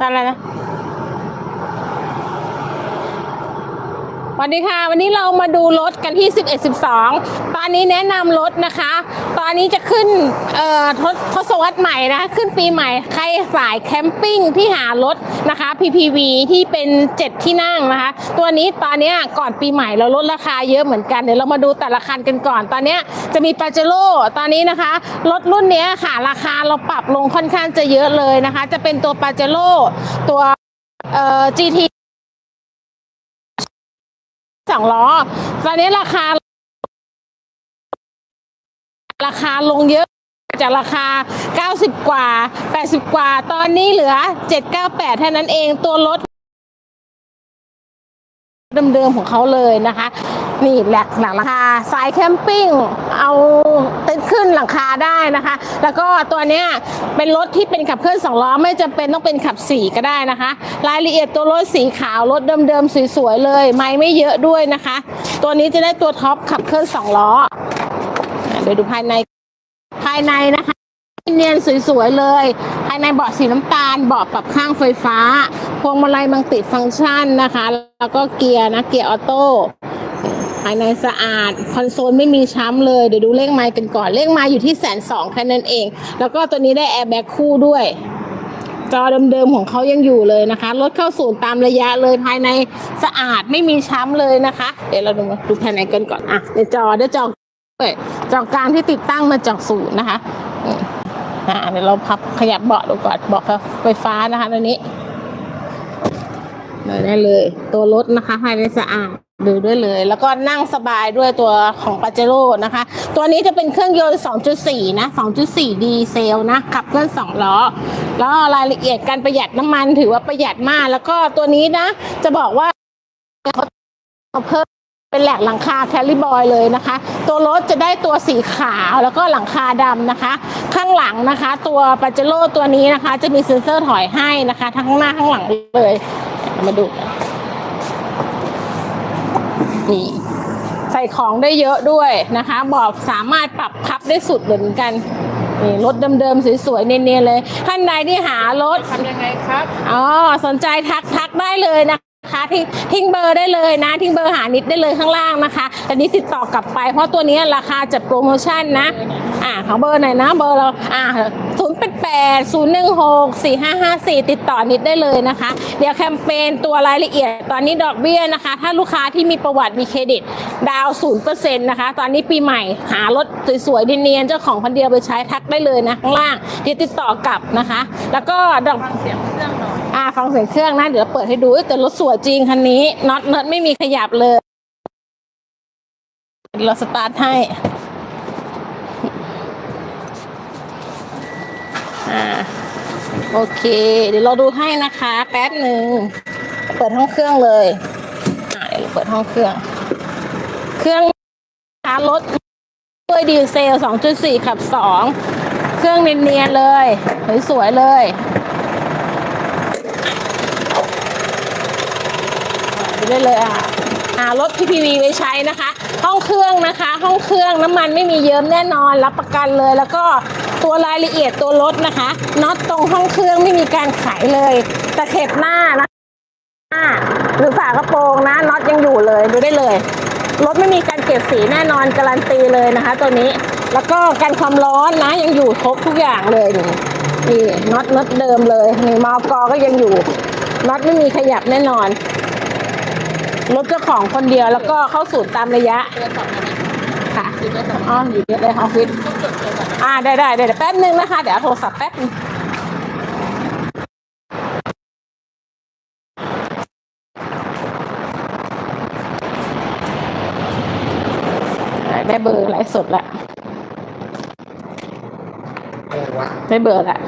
อะไรนะส วัสดีค่ะ วันนี้เรามาดูรถกันที่ 11 12 ตอนนี้แนะนำรถนะคะ ตอนนี้จะขึ้นเอ่อทศทศวรรษใหม่นะ ขึ้นปีใหม่ ใครสายแคมปิ้งที่หารถนะคะ PPV ที่เป็น 7 ที่นั่งนะคะ ตัวนี้ตอนนี้ก่อนปีใหม่เราลดราคาเยอะเหมือนกัน เดี๋ยวเรามาดูแต่ละคันกันก่อน ตอนนี้จะมีปาเจโร่ตอนนี้นะคะ รถรุ่นนี้ค่ะราคาเราปรับลงค่อนข้างจะเยอะเลยนะคะ จะเป็นตัวปาเจโร่ตัวเอ่อ GT สองล้อ ตอนนี้ราคา ราคาลงเยอะจากราคา 90 กว่า 80 กว่า ตอนนี้เหลือ 798เท่านั้นเองตัวรถ เดิมๆของเขาเลยนะคะ นี่แหลกหลังราคาสายแคมปิ้งเอาเต็นท์ขึ้นหลังคาได้นะคะ แล้วก็ตัวเนี้ยเป็นรถที่เป็นขับเคลื่อนสองล้อไม่จำเป็นต้องเป็นขับสี่ก็ได้นะคะ รายละเอียดตัวรถสีขาวรถเดิมๆสวยๆเลยไม่ไม่เยอะด้วยนะคะ ตัวนี้จะได้ตัวท็อปขับเคลื่อนสองล้อเดี๋ยวดูภายในภายในนะคะ เนียนสวยๆเลย ภายในเบาะสีน้ำตาลเบาะปรับข้างไฟฟ้า พวงมาลัยมังติดฟังก์ชันนะคะ แล้วก็เกียร์นะเกียร์ออโต้ภายในสะอาด คอนโซลไม่มีช้ำเลย เดี๋ยวดูเลขไมล์กันก่อน เลขไมล์อยู่ที่แสนสองแค่นั้นเอง แล้วก็ตัวนี้ได้แอร์แบ็กคู่ด้วย จอเดิมๆของเขายังอยู่เลยนะคะ รถเข้าศูนย์ตามระยะเลยภายในสะอาดไม่มีช้ำเลยนะคะ เดี๋ยวเราดูดูภายในกันก่อนอะเดี๋ยวจอเดี๋ยวจอเอ้ยจอกลางที่ติดตั้งมาจากศูนย์นะคะ อืมอะเดี๋ยวเราพับขยับเบาะดูก่อนเบาะไฟฟ้านะคะตัวนี้เลยได้เลย ตัวรถนะคะภายในสะอาดดูด้วยเลย แล้วก็นั่งสบายด้วยตัวของปาเจโร่นะคะ ตัวนี้จะเป็นเครื่องยนต์ 2.4 นะ 2.4 ดีเซลนะ ขับเคลื่อน2ล้อ แล้วรายละเอียดการประหยัดน้ำมันถือว่าประหยัดมาก แล้วก็ตัวนี้นะ จะบอกว่าเขาเพิ่ม เป็นแหลกหลังคาแคลิบอยเลยนะคะ ตัวรถจะได้ตัวสีขาวแล้วก็หลังคาดำนะคะ ข้างหลังนะคะ ตัวปาเจโร่ตัวนี้นะคะ จะมีเซ็นเซอร์ถอยให้นะคะ ทั้งข้างหน้าข้างหลังเลยมาดูกันนี่ใส่ของได้เยอะด้วยนะคะบอกสามารถปรับพับได้สุดเหมือนกันนี่รถเดิมๆสวยๆเนียนๆเลยท่านใดที่หารถทำยังไงครับอ๋อสนใจทักทักได้เลยนะคะ ทิ้งทิ้งเบอร์ได้เลยนะ ทิ้งเบอร์หานิดได้เลยข้างล่างนะคะแต่นี้ติดต่อกลับไป เพราะตัวนี้ราคาจัดโปรโมชั่นนะ อ่าขอเบอร์หน่อยนะเบอร์เราอ่าศูนย์แปดแปดศูนย์หนึ่งหกสี่ห้าห้าสี่ติดต่อนิดได้เลยนะคะ เดี๋ยวแคมเปญตัวรายละเอียด ตอนนี้ดอกเบี้ยนะคะ ถ้าลูกค้าที่มีประวัติมีเครดิต ดาวศูนย์เปอร์เซ็นต์นะคะ ตอนนี้ปีใหม่หารถสวยๆเนียนๆเจ้าของคนเดียวไปใช้ทักได้เลยนะข้างล่างเดี๋ยวติดต่อกลับนะคะ แล้วก็ดอกฟังเสียงเครื่องหน่อยอ่าฟังเสียงเครื่องนะเดี๋ยวเราเปิดให้ดูเอ้ยแต่รถสวยจริงคันนี้น็อตน็อตไม่มีขยับเลยเดี๋ยวเราสตาร์ทให้ อ่าโอเค เดี๋ยวเราดูให้นะคะ แป๊บหนึ่งเปิดห้องเครื่องเลยอ่าเดี๋ยวเราเปิดห้องเครื่อง เครื่องนะคะรถด้วยดีเซล 2.4 ขับ 2 เครื่องเนียนๆเลยสวยๆเลยไปได้เลยอะอ่ารถ PPV ไว้ใช้นะคะ ห้องเครื่องนะคะ ห้องเครื่องน้ำมันไม่มีเยิ้มแน่นอนรับประกันเลย แล้วก็ ตัวรายละเอียดตัวรถนะคะน็อตตรงห้องเครื่องไม่มีการไขเลยตะเข็บหน้านะหรือฝากระโปรงนะน็อตยังอยู่เลยดูได้เลย รถไม่มีการเก็บสีแน่นอนการันตีเลยนะคะ ตัวนี้แล้วก็การความร้อนนะยังอยู่ครบทุกอย่างเลยนี่นี่น็อตน็อตเดิมเลยนี่มอกอก็ยังอยู่น็อตไม่มีขยับแน่นอนรถเจ้าของคนเดียวแล้วก็เข้าสู่ตามระยะเตือนสองนะค่ะอ๋ออยู่เยอะเลยออฟฟิศ อ่าได้ได้เดี๋ยวแป๊บนึงนะคะ เดี๋ยวเอาโทรศัพท์แป๊บนึงได้เบอร์ไลฟ์สดละได้เบอร์ละ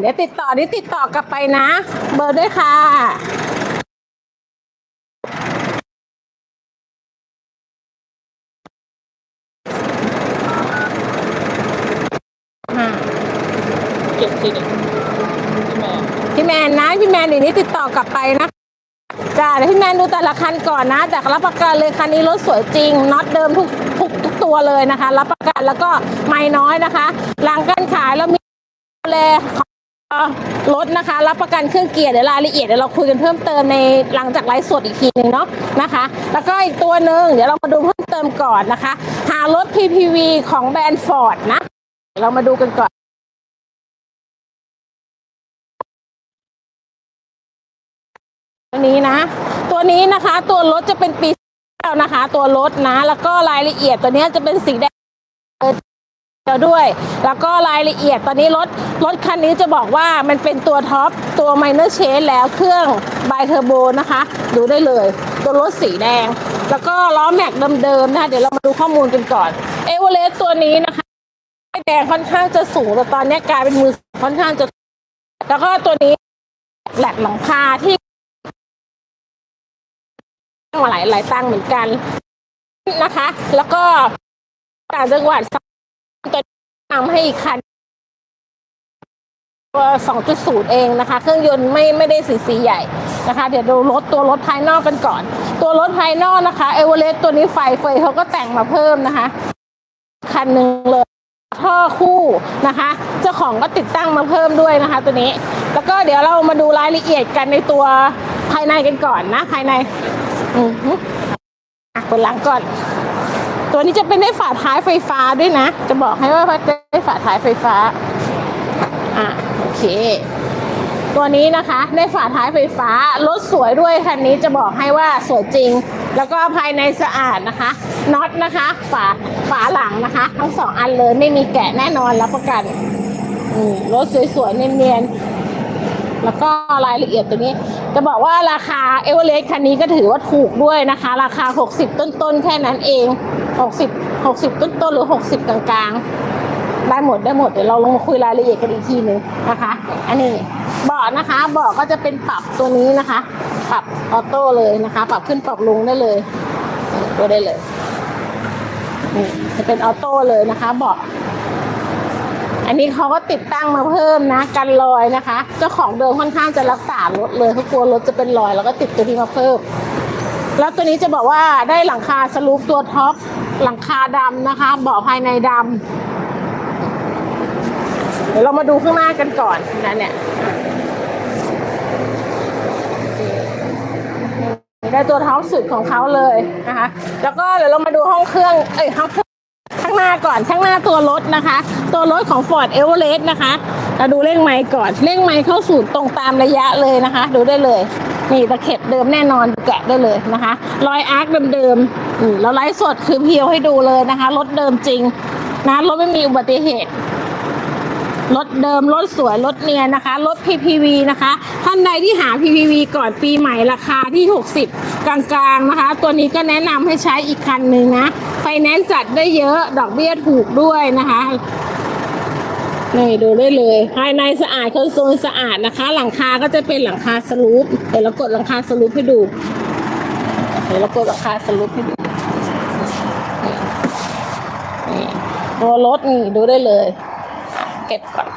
เดี๋ยวติดต่อนี่ติดต่อกลับไปนะ เบอร์ด้วยค่ะอ่าเก็บสิเด็กที่แม่พี่แมนนะพี่แมนเดี๋ยวนี้ติดต่อกลับไปนะจ้าเดี๋ยวพี่แมนดูแต่ละคันก่อนนะ แต่รับประกันเลยคันนี้รถสวยจริงน็อตเดิมทุกทุกทุกตัวเลยนะคะ รับประกันแล้วก็ไม่น้อยนะคะหลังการขายแล้วมีดูแล รถนะคะ รับประกันเครื่องเกียร์เดี๋ยวรายละเอียดเดี๋ยวเราคุยกันเพิ่มเติมในหลังจากไลฟ์สดอีกทีหนึ่งเนาะนะคะ แล้วก็อีกตัวหนึ่งเดี๋ยวเรามาดูเพิ่มเติมก่อนนะคะ หารถ PPV ของแบรนด์ฟอร์ดนะ เรามาดูกันก่อนตัวนี้นะ ตัวนี้นะคะตัวรถจะเป็นปีเก้านะคะ ตัวรถนะ แล้วก็รายละเอียดตัวนี้จะเป็นสีแดง เออเดียวด้วย แล้วก็รายละเอียดตอนนี้รถรถคันนี้จะบอกว่ามันเป็นตัวท็อปตัวไมเนอร์เชนแล้วเครื่องไบเทอร์โบนะคะ ดูได้เลย ตัวรถสีแดง แล้วก็ล้อแม็กเดิมๆนะคะ เดี๋ยวเรามาดูข้อมูลกันก่อนเอเวอเรสต์ตัวนี้นะคะแดงค่อนข้างจะสูงแต่ตอนนี้กลายเป็นมือค่อนข้างจะ แล้วก็ตัวนี้แหลกหลังคาที่มาหลายหลายตั้งเหมือนกันนะคะ แล้วก็ต่างจังหวัด ตัวทำให้อีกคันตัว2.0 เองนะคะ เครื่องยนต์ไม่ไม่ได้สีสีใหญ่นะคะ เดี๋ยวดูรถตัวรถภายนอกกันก่อน ตัวรถภายนอกนะคะเอเวอเรสต์ตัวนี้ไฟเฟยเขาก็แต่งมาเพิ่มนะคะ คันหนึ่งเลยท่อคู่นะคะ เจ้าของก็ติดตั้งมาเพิ่มด้วยนะคะ ตัวนี้ แล้วก็เดี๋ยวเรามาดูรายละเอียดกันในตัวภายในกันก่อนนะ ภายใน อืออะเปิดหลังก่อน ตัวนี้จะเป็นได้ฝาท้ายไฟฟ้าด้วยนะ จะบอกให้ว่าได้ฝาท้ายไฟฟ้า อะโอเค ตัวนี้นะคะได้ฝาท้ายไฟฟ้ารถสวยด้วยคันนี้จะบอกให้ว่าสวยจริง แล้วก็ภายในสะอาดนะคะน็อตนะคะ ฝาฝาหลังนะคะ ทั้งสองอันเลยไม่มีแกะแน่นอนรับประกันรถสวยๆเนียนๆแล้วก็รายละเอียดตัวนี้ จะบอกว่าราคาเอเวอเรสต์คันนี้ก็ถือว่าถูกด้วยนะคะ ราคา 60 ต้นๆ แค่นั้นเอง 60 60ต้นๆหรือ60กลางๆ ได้หมดได้หมดเดี๋ยวเราลงมาคุยรายละเอียดกันอีกทีนึงนะคะ อันนี้เบาะนะคะเบาะก็จะเป็นปรับตัวนี้นะคะ ปรับออโต้เลยนะคะ ปรับขึ้นปรับลงได้เลยตัวได้เลยนี่จะเป็นออโต้เลยนะคะเบาะอันนี้เขาก็ติดตั้งมาเพิ่มนะกันรอยนะคะ เจ้าของเดิมค่อนข้างจะรักษารถเลยเขากลัวรถจะเป็นรอย แล้วก็ติดตัวนี้มาเพิ่ม แล้วตัวนี้จะบอกว่าได้หลังคาสลูปตัวท็อปหลังคาดำนะคะเบาะภายในดำเดี๋ยวเรามาดูข้างหน้ากันก่อนนะเนี่ยได้ตัวท็อปสุดของเขาเลยนะคะ แล้วก็เดี๋ยวเรามาดูห้องเครื่องเอ้ยห้องเครื่องข้างหน้าก่อนข้างหน้าตัวรถนะคะ ตัวรถของ Ford e v e r e s t นะคะเราดูเร่งไม้ก่อนเร่งไม้เข้าสู่ตรงตามระยะเลยนะคะ ดูได้เลย นี่ตะเข็บเดิมแน่นอนแกะได้เลยนะคะรอยอาร์คเดิมๆนี่เราไลฟ์สดคือเพียวให้ดูเลยนะคะรถเดิมจริงนะรถไม่มีอุบัติเหตุรถเดิมรถสวยรถเนียนนะคะรถ PPV นะคะ ท่านใดที่หา PPV ก่อนปีใหม่ราคาที่ 60 กลางๆนะคะ ตัวนี้ก็แนะนำให้ใช้อีกคันหนึ่งนะไฟแนนซ์จัดได้เยอะดอกเบี้ยถูกด้วยนะคะ นี่ดูได้เลย ภายในสะอาดคอนโซลสะอาดนะคะ หลังคาก็จะเป็นหลังคาสลูปเดี๋ยวเรากดหลังคาสลูปให้ดูเดี๋ยวเรากดหลังคาสลูปให้ดูตัวรถนี่ดูได้เลย เก็บก่อน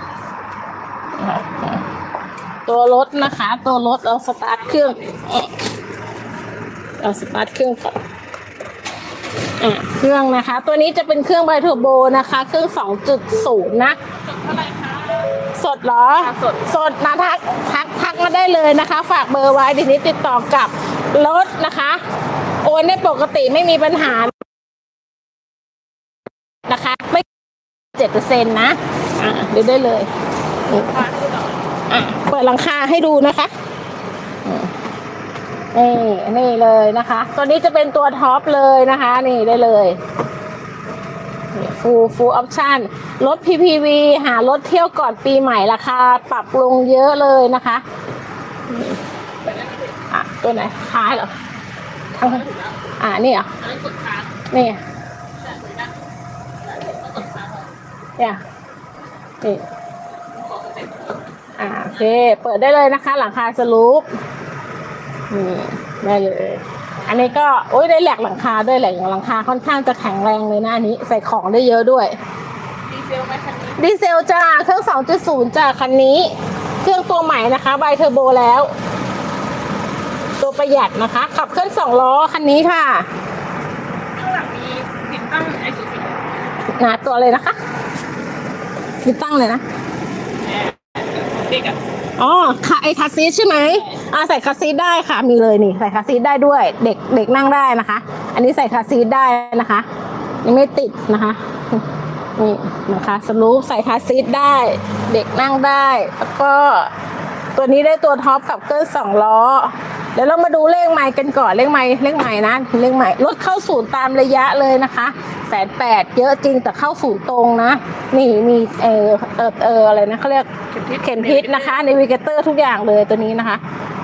ตัวรถนะคะ ตัวรถเราสตาร์ทเครื่องเราสตาร์ทเครื่องก่อน อะเครื่องนะคะ ตัวนี้จะเป็นเครื่องไบโทโบนะคะ เครื่อง 2.0 นะ สดเหรอ สดสดนะทักทักทักมาได้เลยนะคะ ฝากเบอร์ไว้เดี๋ยวนี้ติดต่อกับรถนะคะ โอนได้ปกติไม่มีปัญหานะคะ ไม่เจ็ดเปอร์เซ็นต์นะ อะดูได้เลย อะ เปิดหลังคาให้ดูนะคะอืม นี่นี่เลยนะคะ ตัวนี้จะเป็นตัวท็อปเลยนะคะ นี่ได้เลยฟูลฟูลออปชั่นรถ PPV หารถเที่ยวก่อนปีใหม่ราคาปรับลงเยอะเลยนะคะอะตัวไหนท้ายเหรอทั้งอ่านี่เหรอนี่เนี่ยนี่อ่าโอเค เปิดได้เลยนะคะ หลังคาสลูป นี่ได้เลย อันนี้ก็โอ้ยได้แหลกหลังคาด้วยแหลกหลังคาค่อนข้างจะแข็งแรงเลยนะอันนี้ใส่ของได้เยอะด้วย ดีเซลไหมคันนี้ดีเซลจ้าเครื่อง 2.0จ้าคันนี้ เครื่องตัวใหม่นะคะไบเทอร์โบแล้ว ตัวประหยัดนะคะ ขับเคลื่อนสองล้อคันนี้ค่ะข้างหลังมีติดตั้งไอซูซีหนาตัวเลยนะคะติดตั้งเลยนะเด็กอะอ๋อค่ะไอคาซีทใช่ไหม อ่าใส่คาซีทได้ค่ะมีเลยนี่ใส่คาซีทได้ด้วย เด็กเด็กนั่งได้นะคะ อันนี้ใส่คาซีทได้นะคะยังไม่ติดนะคะนี่นะคะสรุปใส่คาซีทได้ เด็กนั่งได้ แล้วก็ตัวนี้ได้ตัวท็อปขับเคลื่อนสองล้อเดี๋ยวเรามาดูเลขไมล์กันก่อนเลขไมล์เลขไมล์นะเลขไมล์รถเข้าศูนย์ตามระยะเลยนะคะแสนแปดเยอะจริงแต่เข้าศูนย์ตรงนะ นี่มีเออเออเอออะไรนะเขาเรียกเข็มทิศเข็มทิศนะคะในวิกเตอร์ทุกอย่างเลยตัวนี้นะคะ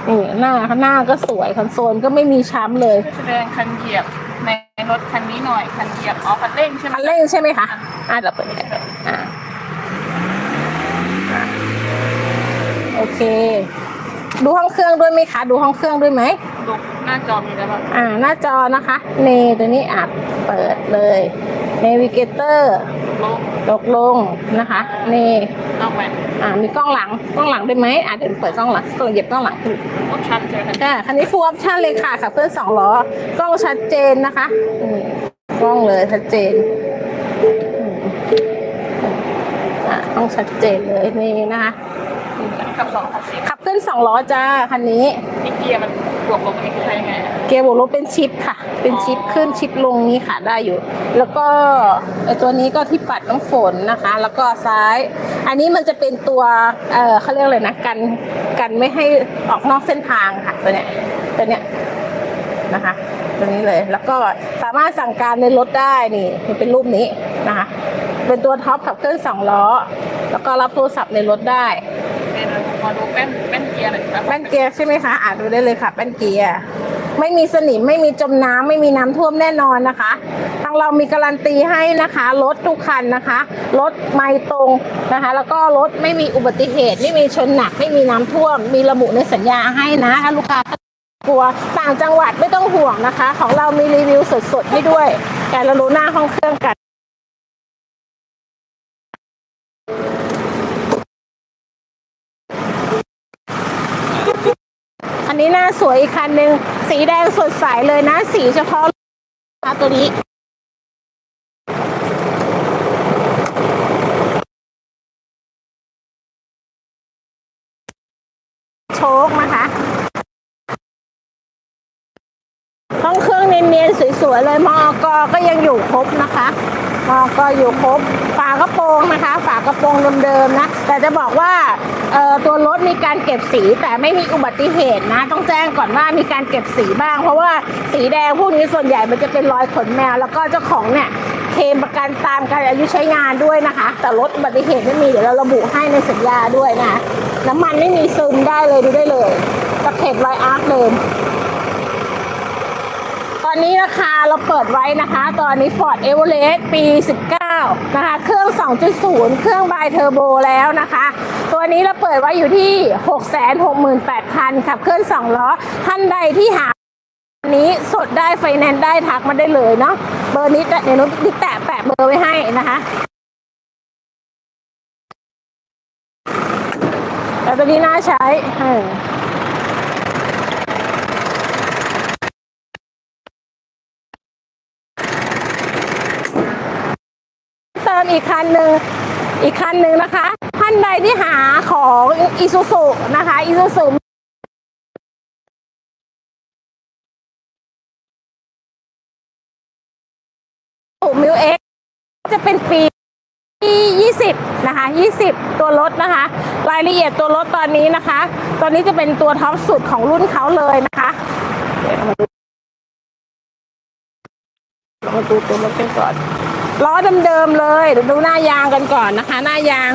นี่หน้าหน้าก็สวยคอนโซลก็ไม่มีช้ำเลยแสดงคันเหยียบในรถคันนี้หน่อยคันเหยียบอ๋อคันเร่งใช่ไหมคันเร่งใช่ไหมคะอะเราเปิดกันอ่าอะโอเค ดูห้องเครื่องด้วยไหมคะ ดูห้องเครื่องด้วยไหมดูหน้าจอมีอะไรบ้างอ่าหน้าจอนะคะเนตัวนี้อะเปิดเลยเนวิเกเตอร์โลกตกลงนะคะเนนอกแหวนอ่ามีกล้องหลังกล้องหลังด้วยไหมอะเดี๋ยวเปิดกล้องหลังตัวเหยียบกล้องหลังขึ้นออปชั่นใช่ไหมคันอ่าคันนี้ full option เลยค่ะขับเคลื่อนสองล้อกล้องชัดเจนนะคะอืมกล้องเลยชัดเจนอืมอ่ากล้องชัดเจนเลยนี่นะคะกับสองคันสีขับเคลื่อนสองล้อจ้าคันนี้นี่เกียร์มัน บวกลบอันนี้คือใช้ยังไงอะเกียร์บวกลบเป็นชิปค่ะ เป็นชิปขึ้นชิปลงนี้ค่ะได้อยู่ แล้วก็ไอตัวนี้ก็ที่ปัดน้ำฝนนะคะ แล้วก็ซ้าย อันนี้มันจะเป็นตัวเออเขาเรียกอะไรนะกันกันไม่ให้ออกนอกเส้นทางค่ะตัวเนี้ยตัวเนี้ยนะคะตัวนี้เลย แล้วก็สามารถสั่งการในรถได้นี่มันเป็นรูปนี้นะคะ เป็นตัวท็อปขับเคลื่อนสองล้อ แล้วก็รับโทรศัพท์ในรถได้ เป็นมาดูแป้นแป้น เกียร์หน่อยครับแป้นเกียร์ใช่ไหมคะอ่านดูได้เลยค่ะแป้นเกียร์ไม่มีสนิมไม่มีจมน้ำไม่มีน้ำท่วมแน่นอนนะคะ ทางเรามีการันตีให้นะคะรถทุกคันนะคะรถไม่ตรงนะคะ แล้วก็รถไม่มีอุบัติเหตุ ไม่มีชนหนัก ไม่มีน้ำท่วม มีระบุในสัญญาให้นะถ้าลูกค้ากลัวต่างจังหวัดไม่ต้องห่วงนะคะ ของเรามีรีวิวสดๆให้ด้วยแต่เรารู้หน้าห้องเครื่องกัน นี้หน้าสวยอีกคันหนึ่งสีแดงสดใสเลยนะ สีเฉพาะนะตัวนี้โชคนะคะห้องเครื่องเนียนๆสวยๆเลยมอกก็ยังอยู่ครบนะคะ มอกอยู่ครบฝากระโปรงนะคะ ฝากระโปรงเดิมๆนะ แต่จะบอกว่าตัวรถมีการเก็บสีแต่ไม่มีอุบัติเหตุนะ ต้องแจ้งก่อนว่ามีการเก็บสีบ้าง เพราะว่าสีแดงพวกนี้ส่วนใหญ่มันจะเป็นรอยขนแมว แล้วก็เจ้าของเนี่ยเคลมประกันตามการอายุใช้งานด้วยนะคะ แต่รถอุบัติเหตุไม่มีเดี๋ยวเราระบุให้ในสัญญาด้วยนะน้ำมันไม่มีซึมได้เลยดูได้เลยตะเข็บรอยอาร์คเดิม นนี้ราคาเราเปิดไว้นะคะ ตอนนี้ Ford Everest ปี 19 นะคะ เครื่อง 2.0 เครื่องบายเทอร์โบแล้วนะคะ ตัวนี้เราเปิดไว้อยู่ที่ 668,000ขับเคลื่อน2ล้อ ท่านใดที่หาอันนี้สดได้ไฟแนนซ์ได้ทักมาได้เลยเนาะเบอร์นี้เดี๋ยวนุ๊กแตะแปะเบอร์ไว้ให้นะคะแต่ตัวนี้น่าใช้ อีกคันหนึ่งอีกคันหนึ่งนะคะท่านใดที่หาของอีซูซุนะคะอีซูซุมิวเอ็กจะเป็นปีที่ 20 นะคะ 20 ตัวรถนะคะ รายละเอียดตัวรถตอนนี้นะคะ ตอนนี้จะเป็นตัวท็อปสุดของรุ่นเขาเลยนะคะ มาดูเรามาดูตัวรถกันก่อนล้อเดิมๆเลยเดี๋ยวดูหน้ายางกันก่อนนะคะ หน้ายาง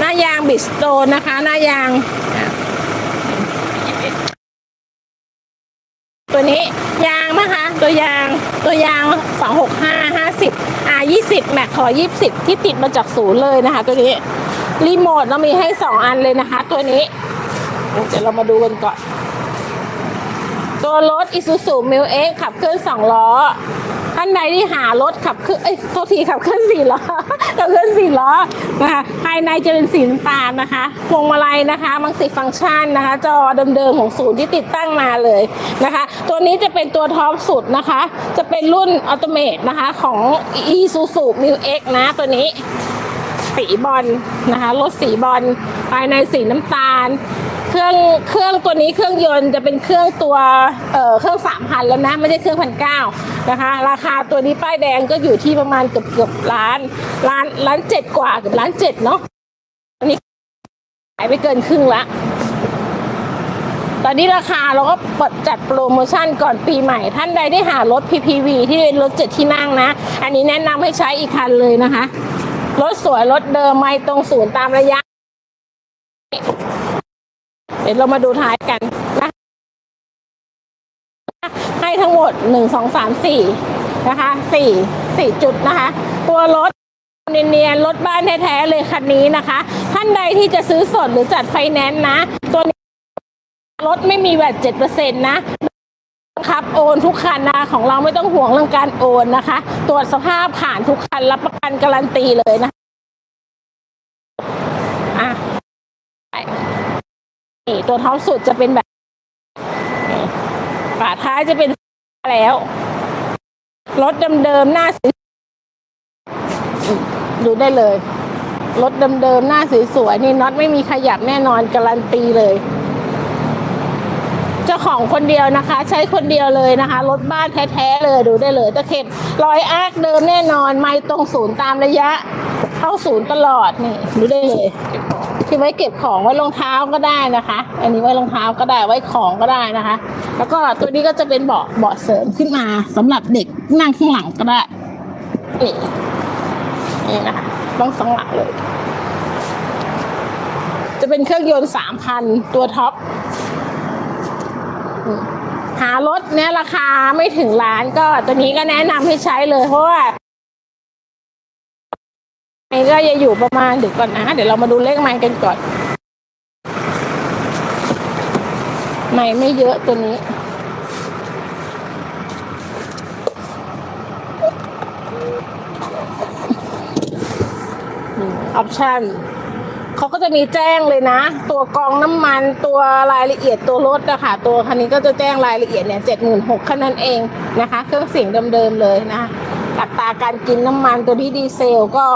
หน้ายางบิสโตนนะคะ หน้ายาง ตัวนี้ยางนะคะตัวยางตัวยาง 265 50อ่า20แม็กขอ 20 ที่ติดมาจากศูนย์เลยนะคะ ตัวนี้รีโมทเรามีให้ 2 อันเลยนะคะ ตัวนี้เดี๋ยวเรามาดูกันก่อน ตัวรถ Isuzu m i l X ขับเคลื่อน2ล้อานานใดที่หารถขับเคลื่อนเอ้ยโทษทีขับเคลื่อนสี่ล้อขับเคลื่อนสี่ล้อนะคะภายในจะเป็นสีน้ำตาลนะคะพวงมาลัยนะคะมังติฟังก์ชันนะคะ จอเดิมๆของศูนย์ที่ติดตั้งมาเลยนะคะ ตัวนี้จะเป็นตัวท็อปสุดนะคะ จะเป็นรุ่นอัตโนมัตินะคะของ Isuzu Mu X นะตัวนี้สีบอลนะคะรถสีบอลภายในสีน้ำตาล รื่องเครื่องตัวนี้เครื่องยนต์จะเป็นเครื่องตัวเอ่อเครื่องสามพันแล้วนะไม่ใช่เครื่องพันเก้านะคะ ราคาตัวนี้ป้ายแดงก็อยู่ที่ประมาณเกือบเกือบล้านล้านล้านเจ็ดกว่าเกือบล้านเจ็ดเนาะอันนี้ขายไปเกินครึ่งละตอนนี้ราคาเราก็ปิดจัดโปรโมชั่นก่อนปีใหม่ ท่านใดได้หารถ PPV ที่เป็นรถเจ็ดที่นั่งนะ อันนี้แนะนำให้ใช้อีกคันเลยนะคะ รถสวยรถเดิมไม่ตรงศูนย์ตามระยะ เดี๋ยวเรามาดูท้ายกันนะให้ทั้งหมดหนึ่งสองสามสี่นะคะสี่สี่จุดนะคะ ตัวรถเนียนๆรถบ้านแท้ๆเลยคันนี้นะคะ ท่านใดที่จะซื้อสดหรือจัดไฟแนนซ์นะ ตัวนี้รถไม่มีแบบเจ็ดเปอร์เซ็นต์นะครับโอนทุกคันนะของเราไม่ต้องห่วงเรื่องการโอนนะคะ ตรวจสภาพผ่านทุกคันรับประกันการันตีเลยนะอะไป นี่ตัวท็อปสุดจะเป็นแบบนี่ฝาท้ายจะเป็นแล้วรถเดิมๆหน้าสีดูได้เลยรถเดิมๆหน้าสวยๆนี่น็อตไม่มีขยับแน่นอนการันตีเลย เจ้าของคนเดียวนะคะ ใช้คนเดียวเลยนะคะรถบ้านแท้ๆเลยดูได้เลยตะเข็บรอยอาร์คเดิมแน่นอน ไม่ตรงศูนย์ตามระยะ เข้าศูนย์ตลอดนี่ดูได้เลยที่ไว้เก็บของไว้รองเท้าก็ได้นะคะ อันนี้ไว้รองเท้าก็ได้ไว้ของก็ได้นะคะ แล้วก็ตัวนี้ก็จะเป็นเบาะเบาะเสริมขึ้นมาสำหรับเด็กนั่งข้างหลังก็ได้นี่นี่นะคะต้องสองหลังเลย จะเป็นเครื่องยนต์สามพันตัวท็อป หารถเนี่ยราคาไม่ถึงล้านก็ตัวนี้ก็แนะนำให้ใช้เลยเพราะว่าไก็จะอยู่ประมาณเดี๋ยวก่อนนะ เดี๋ยวเรามาดูเลขไม้กันก่อน ไม้ไม่เยอะตัวนี้ ออปชั่น เขาก็จะมีแจ้งเลยนะ ตัวกองน้ำมันตัวรายละเอียดตัวรถอะคะตัวคันนี้ก็จะแจ้งรายละเอียดเนี่ยเจ็ดหมื่นหกแค่นั้นเองนะคะ เครื่องเสียงเดิมๆเลยนะคะอัตราการกินน้ำมันตัวที่ดีเซลก็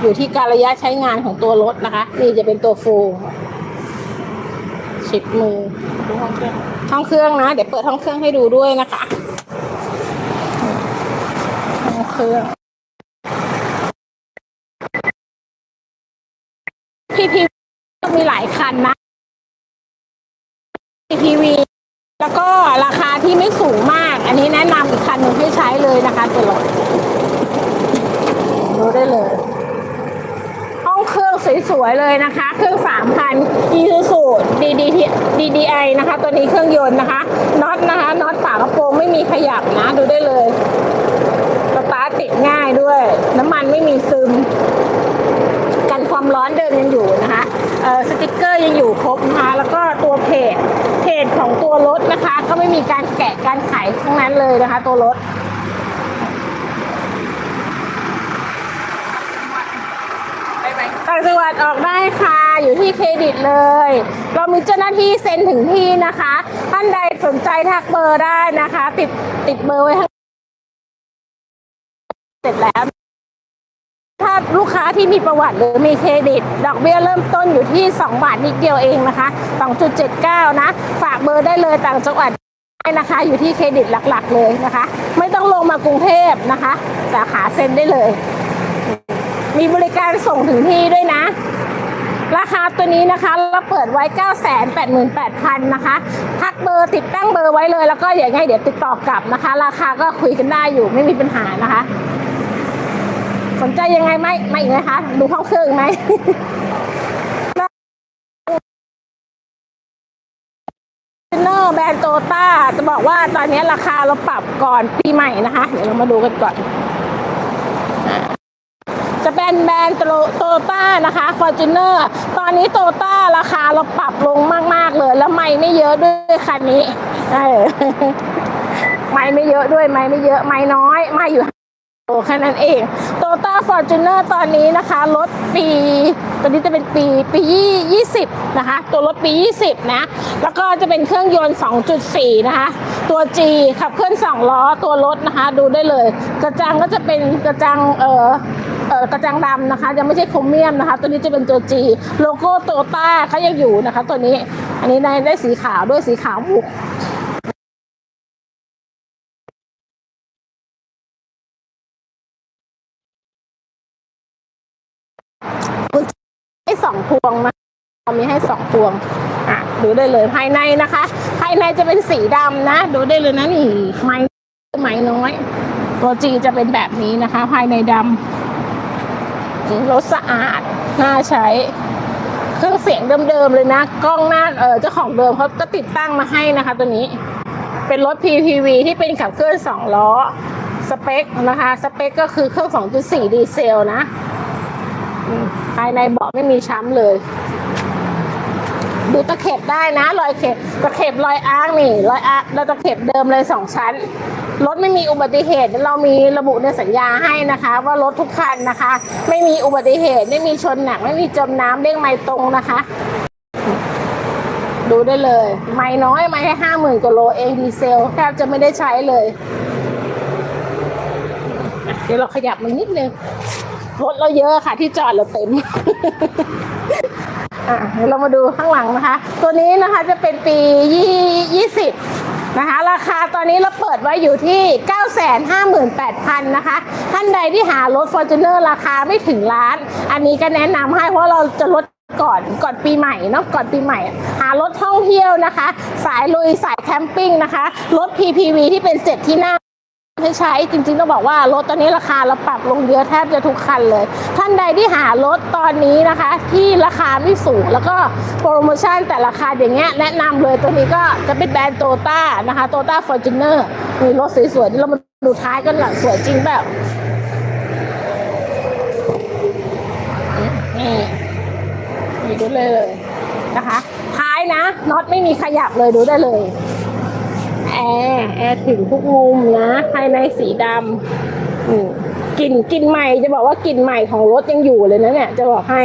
อยู่ที่การระยะใช้งานของตัวรถนะคะ นี่จะเป็นตัวฟูลชิปมือดูห้องเครื่องห้องเครื่องนะ เดี๋ยวเปิดห้องเครื่องให้ดูด้วยนะคะห้องเครื่อง PPV มีหลายคันนะ PPV แล้วก็ราคาที่ไม่สูงมาก อันนี้แนะนำอีกคันหนึ่งให้ใช้เลยนะคะตัวรถดูได้เลย ห้องเครื่องสวยๆเลยนะคะ เครื่องสามพัน Isuzu DDT DDI นะคะ ตัวนี้เครื่องยนต์นะคะน็อตนะคะน็อตฝากระโปรงไม่มีขยับนะดูได้เลยสตาร์ติดง่ายด้วย น้ำมันไม่มีซึม นความร้อนเดิมยังอยู่นะคะสติกเกอร์ยังอยู่ครบนะคะแล้วก็ตัวเพจเพจของตัวรถนะคะ ก็ไม่มีการแกะการไขทั้งนั้นเลยนะคะ ตัวรถได้ไหมต่างจังหวัดออกได้ค่ะ อยู่ที่เครดิตเลย เรามีเจ้าหน้าที่เซ็นถึงที่นะคะ ท่านใดสนใจทักเบอร์ได้นะคะ ติดติดเบอร์ไว้ข้างเสร็จแล้ว ถ้าลูกค้าที่มีประวัติหรือมีเครดิต ดอกเบี้ยเริ่มต้นอยู่ที่ 2 บาทนิดเดียวเองนะคะ 2.79 นะ ฝากเบอร์ได้เลยต่างจังหวัดได้นะคะ อยู่ที่เครดิตหลักๆเลยนะคะ ไม่ต้องลงมากรุงเทพนะคะ สาขาเซ็นได้เลย มีบริการส่งถึงที่ด้วยนะ ราคาตัวนี้นะคะเราเปิดไว้ 988,000 นะคะ ทักเบอร์ติดตั้งเบอร์ไว้เลย แล้วก็อย่างไงเดี๋ยวติดต่อกลับนะคะ ราคาก็คุยกันได้อยู่ไม่มีปัญหานะคะ สนใจยังไงไหมไม่อีกไหมคะ ดูห้องเครื่องอีกไหมเนอร์แบรนด์โตต้าจะบอกว่าตอนนี้ราคาเราปรับก่อนปีใหม่นะคะ เดี๋ยวเรามาดูกันก่อน จะเป็นแบรนด์โตโต้านะคะฟอร์จูเนอร์ตอนนี้โตต้าราคาเราปรับลงมาก ๆ เลย แล้วไม่ไม่เยอะด้วยคันนี้ไม่ไม่เยอะด้วยไม่ไม่เยอะไม่น้อยไม่อยู่ แค่นั้นเองโตต้าฟอร์จูเนอร์ตอนนี้นะคะรถปีตัวนี้จะเป็นปีปียี่สิบนะคะ ตัวรถปี20นะ แล้วก็จะเป็นเครื่องยนต์ 2.4 นะคะ ตัว G ขับเคลื่อน2ล้อตัวรถนะคะ ดูได้เลย กระจังก็จะเป็นกระจังเออเออกระจังดำนะคะยังไม่ใช่โครเมียมนะคะ ตัวนี้จะเป็นตัว G โลโก้โตต้าเขายังอยู่นะคะ ตัวนี้อันนี้ได้ได้สีขาวด้วยสีขาวบุก ให้ส องพวงนะมีให้สองพวงอะดูได้เลยภายในนะคะ ภายในจะเป็นสีดำนะ ดูได้เลยนะนี่ไม้ไม้น้อยตัวจีจะเป็นแบบนี้นะคะ ภายในดำรถสะอาดน่าใช้ เครื่องเสียงเดิมๆเลยนะ กล้องหน้าเออเจ้าของเดิมเขาก็ติดตั้งมาให้นะคะ ตัวนี้ เป็นรถ PPV ที่เป็นขับเคลื่อนสองล้อ สเปคนะคะ สเปคก็คือเครื่อง 2.4 ดีเซลนะ ภายในเบาะไม่มีช้ำเลย ดูตะเข็บได้นะ รอยเข็บตะเข็บรอยอ้าร์คนี่รอยอ้าร์คแล้วตะเข็บเดิมเลยสองชั้นรถไม่มีอุบัติเหตุเรามีระบุในสัญญาให้นะคะ ว่ารถทุกคันนะคะ ไม่มีอุบัติเหตุไม่มีชนหนัก ไม่มีจมน้ำเร่งไม่ตรงนะคะ ดูได้เลย ไม่น้อยไม่แค่ห้าหมื่นกว่าโลเองดีเซลแทบจะไม่ได้ใช้เลย เดี๋ยวเราขยับมันนิดนึงรถเราเยอะค่ะที่จอดเราเต็ม อะเดี๋ยวเรามาดูข้างหลังนะคะ ตัวนี้นะคะจะเป็นปียี่ยี่สิบนะคะ ราคาตอนนี้เราเปิดไว้อยู่ที่ 958,000 นะคะ ท่านใดที่หารถ Fortuner ราคาไม่ถึงล้าน อันนี้ก็แนะนำให้เพราะเราจะลดก่อนก่อนปีใหม่เนาะก่อนปีใหม่ หารถท่องเที่ยวนะคะ สายลุยสายแคมปิ้งนะคะ รถ PPV ที่เป็นเจ็ดที่นั่ง ให้ใช้จริงๆต้องบอกว่ารถตอนนี้ราคาเราปรับลงเยอะแทบจะทุกคันเลย ท่านใดที่หารถตอนนี้นะคะ ที่ราคาไม่สูงแล้วก็โปรโมชั่นแต่ราคาอย่างเงี้ยแนะนำเลยตัวนี้ก็จะเป็นแบรนด์โตต้านะคะโตต้าฟอร์จูเนอร์มีรถสวยๆที่เรามาดูท้ายกันหลังสวยจริงแบบนี่ดูเลยนะคะ ท้ายนะน็อตไม่มีขยับเลยดูได้เลย ร์แอร์ถึงทุกมุมนะ ภายในสีดำกลิ่นกลิ่นใหม่จะบอกว่ากลิ่นใหม่ของรถยังอยู่เลยนะเนี่ย จะบอกให้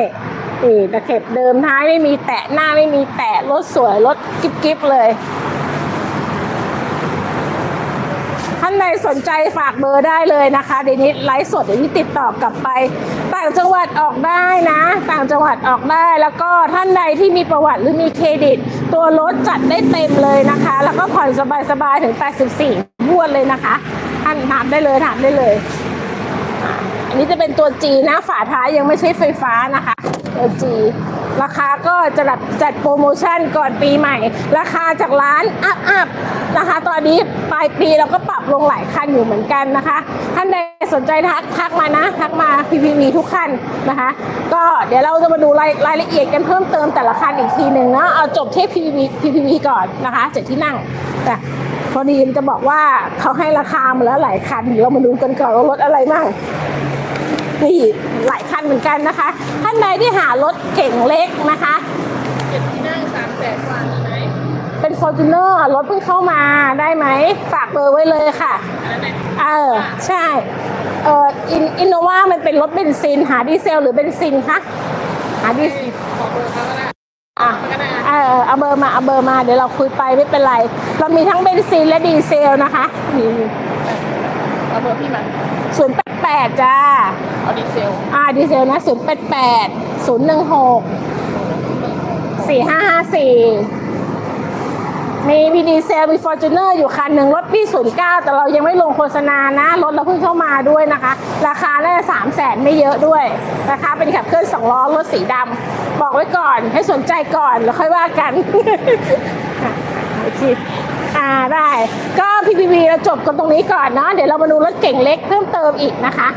นี่ตะเข็บเดิมท้ายไม่มีแตะหน้าไม่มีแตะรถสวยรถกิ๊บกิ๊บเลย ท่านใดสนใจฝากเบอร์ได้เลยนะคะเดี๋ยวนี้ไลฟ์สดเดี๋ยวนี้ติดต่อกลับไปางจังหวัดออกได้นะ ต่างจังหวัดออกได้แล้วก็ท่านใดที่มีประวัติหรือมีเครดิต ตัวรถจัดได้เต็มเลยนะคะ แล้วก็ผ่อนสบายๆถึง 84บวดเลยนะคะท่านถามได้เลยถามได้เลย อันนี้จะเป็นตัวจีนะฝาท้ายยังไม่ใช่ไฟฟ้านะคะตัว G ราคาก็จะจัดจัดโปรโมชั่นก่อนปีใหม่ ราคาจากร้านอัพอัพนะคะ ตอนนี้ปลายปีเราก็ปรับลงหลายคันอยู่เหมือนกันนะคะ ท่านใดสนใจทักทักมานะทักมา PPV ทุกคันนะคะ ก็เดี๋ยวเราจะมาดูรายรายละเอียดกันเพิ่มเติมแต่ละคันอีกทีหนึ่งเนาะเอาจบที่ PPV PPV ก่อนนะคะเจ็ดที่นั่งแต่พอดีจะบอกว่าเขาให้ราคามาแล้วหลายคันเดี๋ยวเรามาดูกันก่อนว่ารถอะไรบ้างนี่ เหมือนกันนะคะ ท่านใดที่หารถเก่งเล็กนะคะเจ็ดที่นั่งสามแสนกว่ามีไหมเป็น f o r t u n e r รถเพิ่งเข้ามาได้ไหม ฝากเบอร์ไว้เลยค่ะอันนั้นเนี่ยเออ ใช่ เอออินอินโนวามันเป็นรถเบนซิน หาดีเซลหรือเบนซินคะหาดีเซลขอเบอร์เขาก็ได้อะก็ได้เออเอาเบอร์มาเอาเบอร์มาเดี๋ยวเราคุยไปไม่เป็นไร เรามีทั้งเบนซินและดีเซลนะคะนี่เอาเบอร์พี่มาศูนย์แปด แปดจ้าเอาดีเซลอ่าดีเซลนะศูนย์แปดแปดศูนย์หนึ่งหกสี่ห้าห้าสี่มีมีดีเซลมีฟอร์จูเนอร์อยู่คันหนึ่งรถปีศูนย์เก้าแต่เรายังไม่ลงโฆษณานะ รถเราเพิ่งเข้ามาด้วยนะคะ ราคาน่าจะสามแสนไม่เยอะด้วยนะคะเป็นขับเคลื่อนสองล้อรถสีดำบอกไว้ก่อนให้สนใจก่อนแล้วค่อยว่ากันอะโอเค อ่าได้ ก็พีพีพีเราจบกันตรงนี้ก่อนเนาะเดี๋ยวเรามาดูรถเก่งเล็กเพิ่มเติมอีกนะคะ